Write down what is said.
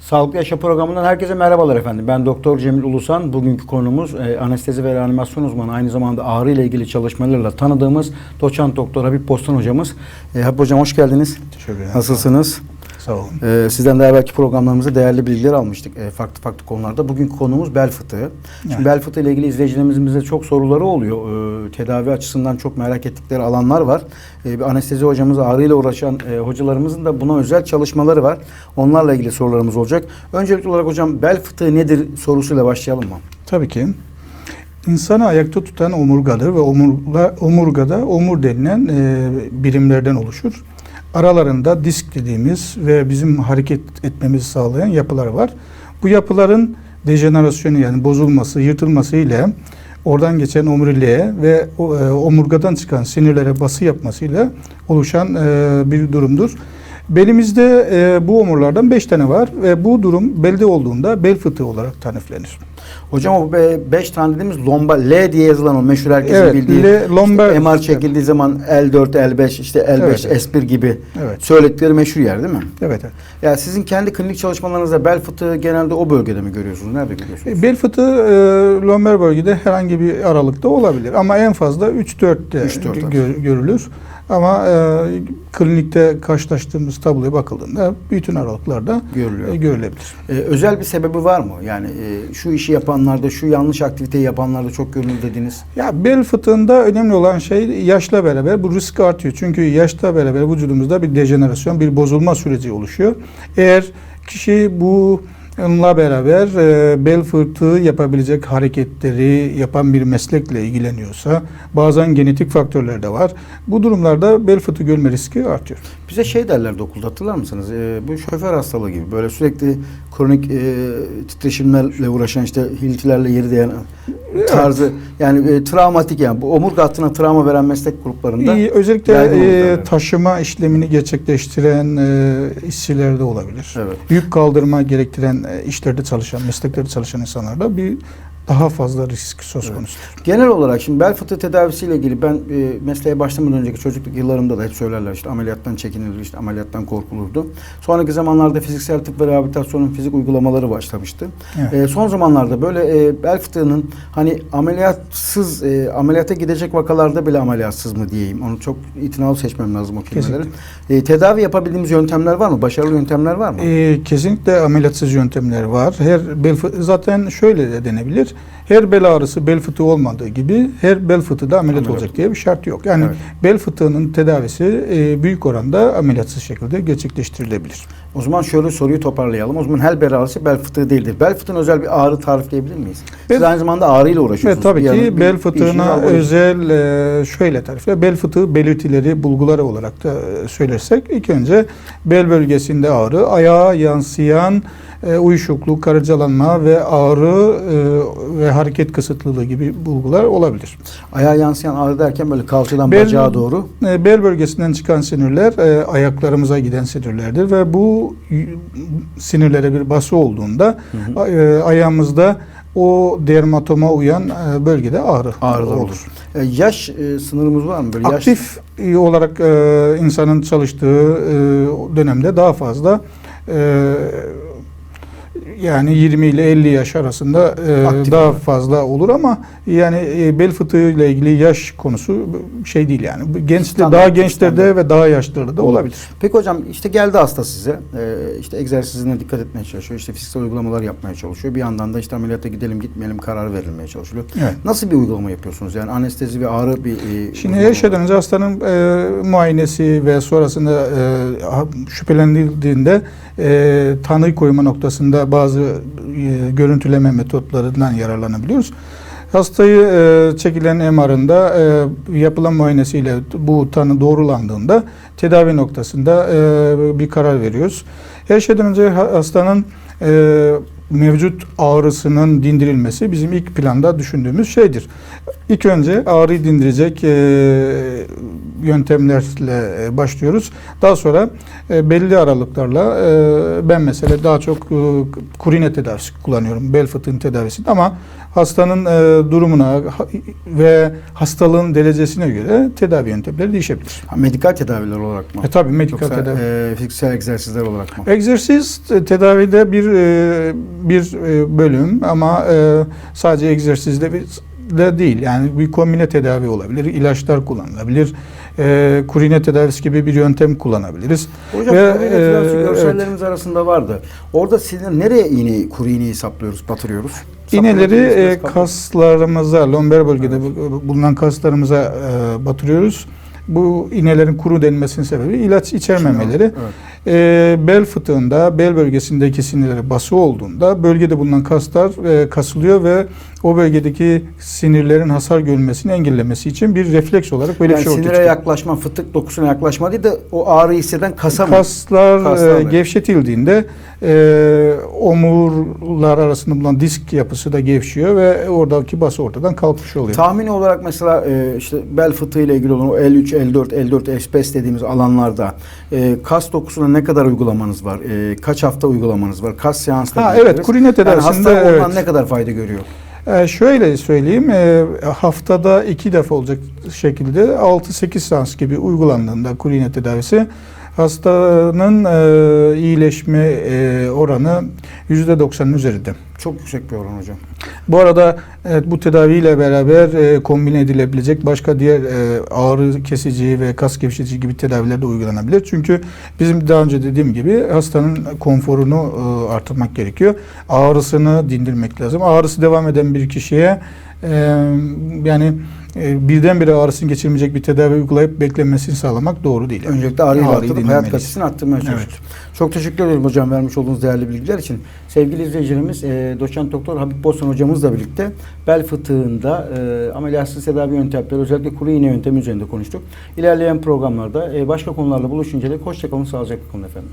Sağlıklı Yaşa programından herkese merhabalar efendim. Ben Doktor Cemil Ulusan. Bugünkü konumuz e, anestezi ve reanimasyon uzmanı. Aynı zamanda ağrı ile ilgili çalışmalarla tanıdığımız doçent doktor Habib Postan hocamız. E, Habib hocam hoş geldiniz. Teşekkür ederim. Nasılsınız? Sağ olun. Ee, sizden daha belki programlarımızda değerli bilgiler almıştık e, farklı farklı konularda. Bugünkü konumuz bel fıtığı. Şimdi bel fıtığı ile ilgili izleyicilerimizin çok soruları oluyor. Ee, tedavi açısından çok merak ettikleri alanlar var. Ee, bir anestezi hocamız, ağrıyla uğraşan e, hocalarımızın da buna özel çalışmaları var. Onlarla ilgili sorularımız olacak. Öncelikli olarak hocam bel fıtığı nedir sorusuyla başlayalım mı? Tabii ki. İnsanı ayakta tutan omurgadır ve omurga, omurgada omur denilen e, birimlerden oluşur. Aralarında disk dediğimiz ve bizim hareket etmemizi sağlayan yapılar var. Bu yapıların dejenerasyonu yani bozulması, yırtılması ile oradan geçen omuriliğe ve e, omurgadan çıkan sinirlere bası yapmasıyla oluşan e, bir durumdur. Belimizde e, bu omurlardan 5 tane var ve bu durum belde olduğunda bel fıtığı olarak tariflenir. Hocam o 5 tane dediğimiz lomba L diye yazılan o meşhur herkesin Evet, bildiği L, lombar- işte MR çekildiği zaman L4, L5 işte L5, Evet, evet. S1 gibi Evet. söyledikleri meşhur yer değil mi? Evet. evet. Ya sizin kendi klinik çalışmalarınızda bel fıtığı genelde o bölgede mi görüyorsunuz? Nerede görüyorsunuz? E, Bel fıtığı e, lomber bölgede herhangi bir aralıkta olabilir ama en fazla 3-4'te 3-4 gö- görülür. Ama e, klinikte karşılaştığımız tabloya bakıldığında bütün aralıklarda Görülüyor. e, görülebilir. Ee, özel bir sebebi var mı? Yani e, şu işi yapanlarda, şu yanlış aktiviteyi yapanlarda çok görünür dediğiniz. Ya bel fıtığında önemli olan şey yaşla beraber bu risk artıyor. Çünkü yaşla beraber vücudumuzda bir dejenerasyon, bir bozulma süreci oluşuyor. Eğer kişi bu Onunla beraber e, bel fıtığı yapabilecek hareketleri yapan bir meslekle ilgileniyorsa bazen genetik faktörler de var. Bu durumlarda bel fıtığı görme riski artıyor. Bize şey derlerdi okulda hatırlar mısınız? Ee, bu şoför hastalığı gibi böyle sürekli kronik e, titreşimlerle uğraşan işte hiltilerle yeri değen tarzı yani e, travmatik yani bu omurga hattına travma veren meslek gruplarında İyi, özellikle e, taşıma işlemini gerçekleştiren e, işçilerde olabilir. Evet. Yük kaldırma gerektiren e, işlerde çalışan, mesleklerde çalışan insanlarda bir daha fazla risk söz konusu. Genel olarak şimdi bel fıtığı tedavisiyle ilgili ben e, mesleğe başlamadan önceki çocukluk yıllarımda da hep söylerler işte ameliyattan çekinilir, işte ameliyattan korkulurdu. Sonraki zamanlarda fiziksel tıp ve rehabilitasyonun fizik uygulamaları başlamıştı. Evet. E, son zamanlarda böyle e, bel fıtığının hani ameliyatsız, e, ameliyata gidecek vakalarda bile ameliyatsız mı diyeyim. Onu çok itinalı seçmem lazım o kelimeleri. E, tedavi yapabildiğimiz yöntemler var mı? Başarılı yöntemler var mı? E, kesinlikle ameliyatsız yöntemler var. Her bel fı- zaten şöyle de denebilir. Her bel ağrısı bel fıtığı olmadığı gibi her bel fıtığı da ameliyat, Ameliyat. olacak diye bir şart yok. Yani Evet. bel fıtığının tedavisi e, büyük oranda ameliyatsız şekilde gerçekleştirilebilir. O zaman şöyle soruyu toparlayalım. O zaman her bel ağrısı bel fıtığı değildir. Bel fıtığına özel bir ağrı tarifleyebilir miyiz? Siz Bel- aynı zamanda ağrıyla uğraşıyorsunuz. Evet tabii Bir ki bel fıtığına özel e, şöyle tarifle. Bel fıtığı belirtileri, bulguları olarak da e, söylersek ilk önce bel bölgesinde ağrı, ayağa yansıyan e, uyuşukluk, karıncalanma ve ağrı e, ve hareket kısıtlılığı gibi bulgular olabilir. Ayağa yansıyan ağrı derken böyle kalçadan Bel- bacağa doğru. E, Bel bölgesinden çıkan sinirler e, ayaklarımıza giden sinirlerdir ve bu sinirlere bir bası olduğunda Hı hı. e, ayağımızda o dermatoma uyan e, bölgede ağrı Ağrılar olur. E, yaş e, sınırımız var mı? Böyle yaş- Aktif e, olarak e, insanın çalıştığı e, dönemde daha fazla e, yani 20 ile 50 yaş arasında e, Aktif daha olarak. fazla olur ama yani e, bel fıtığı ile ilgili yaş konusu şey değil yani. Gençte daha gençlerde standart. ve daha yaşlılarda da Olur. olabilir. Peki hocam işte geldi hasta size. E, işte egzersizine dikkat etmeye çalışıyor. İşte fiziksel uygulamalar yapmaya çalışıyor. Bir yandan da işte ameliyata gidelim gitmeyelim kararı verilmeye çalışılıyor. Evet. Nasıl bir uygulama yapıyorsunuz? Yani anestezi ve ağrı bir e, Şimdi her şeyden önce hastanın e, muayenesi ve sonrasında e, şüphelenildiğinde e, tanı koyma noktasında bazı e, görüntüleme metotlarından yararlanabiliyoruz. Hastayı e, çekilen MR'ında e, yapılan muayenesiyle bu tanı doğrulandığında tedavi noktasında e, bir karar veriyoruz. Her şeyden önce ha- hastanın e, mevcut ağrısının dindirilmesi bizim ilk planda düşündüğümüz şeydir. İlk önce ağrıyı dindirecek e, yöntemlerle e, başlıyoruz. Daha sonra e, belli aralıklarla e, ben mesela daha çok kurine tedavisi kullanıyorum. Bel fıtığın tedavisinde ama hastanın durumuna ve hastalığın derecesine göre tedavi yöntemleri değişebilir. Ha, medikal tedaviler olarak mı? E tabii medikal Yoksa tedavi. e, fiziksel egzersizler olarak mı? Egzersiz tedavide bir bir bölüm ama sadece egzersizde bir de değil. Yani bir kombine tedavi olabilir, ilaçlar kullanılabilir, e, kurine tedavisi gibi bir yöntem kullanabiliriz. Hocam Ve, kuru iğne tedavisi e, görsellerimiz arasında vardı. Orada sizin nereye iğneyi, kuru iğneyi saplıyoruz, batırıyoruz? İğneleri e, kaslarımıza, lomber bölgede bu- bulunan kaslarımıza e, batırıyoruz. Bu iğnelerin kuru denmesinin sebebi ilaç içermemeleri. Evet. E, bel fıtığında, bel bölgesindeki sinirlere bası olduğunda bölgede bulunan kaslar e, kasılıyor ve o bölgedeki sinirlerin hasar görülmesini engellemesi için bir refleks olarak böyle yani bir şey ortaya sinire çıkıyor. yaklaşma, fıtık dokusuna yaklaşma değil de o ağrıyı hisseden kasa mı? Kaslar, Kaslar e, gevşetildiğinde e, omurlar arasında bulunan disk yapısı da gevşiyor ve oradaki bası ortadan kalkmış oluyor. Tahmini olarak mesela e, işte bel fıtığı ile ilgili olan o L3, L4, L4 S5 dediğimiz alanlarda e, kas dokusuna ne kadar uygulamanız var? E, kaç hafta uygulamanız var? Kas seansları Ha, evet, kurine Yani tedavisinde hasta ondan evet. ne kadar fayda görüyor? Ee, şöyle söyleyeyim, e, haftada iki defa olacak şekilde 6-8 seans gibi uygulandığında kurine tedavisi hastanın e, iyileşme e, oranı %90'ın üzerinde. Çok yüksek bir oran hocam. Bu arada evet, bu tedaviyle beraber e, kombine edilebilecek başka diğer e, ağrı kesici ve kas gevşetici gibi tedaviler de uygulanabilir. Çünkü bizim daha önce dediğim gibi hastanın konforunu e, artırmak gerekiyor. Ağrısını dindirmek lazım. Ağrısı devam eden bir kişiye e, yani e, birdenbire ağrısını geçirmeyecek bir tedavi uygulayıp beklemesini sağlamak doğru değil. Öncelikle ağrıyı Ağrıyı artırıp hayat kalitesini arttırmaya Evet. çalışıyoruz. Çok teşekkür ederim hocam vermiş olduğunuz değerli bilgiler için. Sevgili izleyicilerimiz e, doçent doktor Habib Bostan hocamızla birlikte bel fıtığında e, ameliyatsız tedavi yöntemleri özellikle kuru iğne yöntemi üzerinde konuştuk. İlerleyen programlarda e, başka konularla buluşunca dek hoşçakalın sağlıcakla kalın efendim.